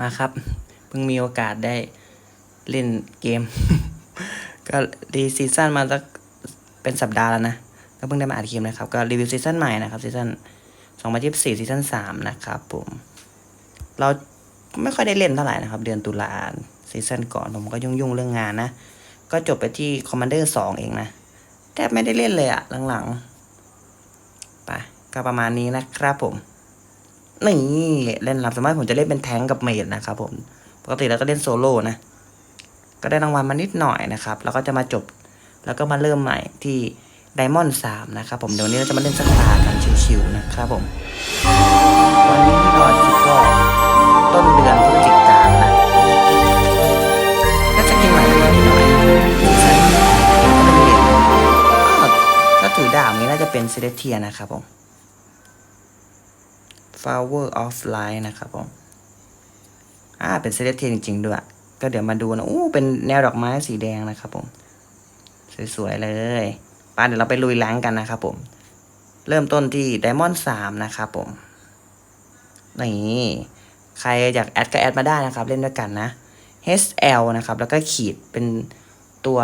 มาครับ เพิ่งมีโอกาสได้เล่นเกม ก็รีซีซั่นมาสักเป็นสัปดาห์แล้วนะก็เพิ่งได้มาอัดเกมนะครับ ก็รีวิวซีซั่นใหม่นะครับซีซั่น2024ซีซั่น3นะครับผมเราไม่ค่อยได้เล่นเท่าไหร่นะครับ เดือนตุลาซีซั่นก่อนผมก็ยุ่งๆเรื่องงานนะ ก็จบไปที่ Commander 2เองนะแทบไม่ได้เล่นเลยอะหลังๆไปก็ประมาณนี้นะครับผม นี่เล่นรับสมารถผมจะเล่นเป็นแทงกับเมดนะครับผมปกติเราก็เล่นโซโล่นะก็ได้รางวัลมานิดหน่อยนะครับแล้วก็จะมาจบแล้วก็มาเริ่มใหม่ที่ไดมอนด์สามนะครับผมเดี๋ยวนี้เราจะมาเล่นสตาร์กันชิวๆนะครับผมวันนี้ที่รอคิดก็ต้นเดือนพฤศจิกายนนะน่าจะกินใหม่กว่านี้หน่อยใช่ก็เป็นเหรียญถ้าถือดาบนี้น่าจะเป็นเซเลเทียนะครับผม Flower of Light นะครับผม อ่า เป็นเซเลเทียจริงๆ ด้วย ก็เดี๋ยวมาดูนะ อู้เป็นแนวดอกไม้สีแดงนะครับผม สวยๆ เลยไป้าเดี๋ยวเราไปลุยแรงกันนะครับผม เริ่มต้นที่ไดมอนด์สามนะครับผม นี่ ใครอยากแอดก็แอดมาได้นะครับ เล่นด้วยกันนะ HL นะครับ แล้วก็ขีดเป็นตัว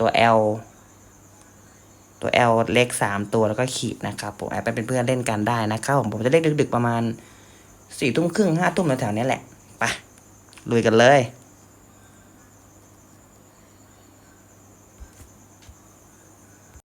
ตัว L ตัว L เลขสามตัวแล้วก็ขีดนะครับผมแอบไปเป็นเพื่อนเล่นกันได้นะครับผมผมจะเล่นดึกๆประมาณสี่ทุ่มครึ่งห้าทุ่มแถวๆนี้แหละไปลุยกันเลย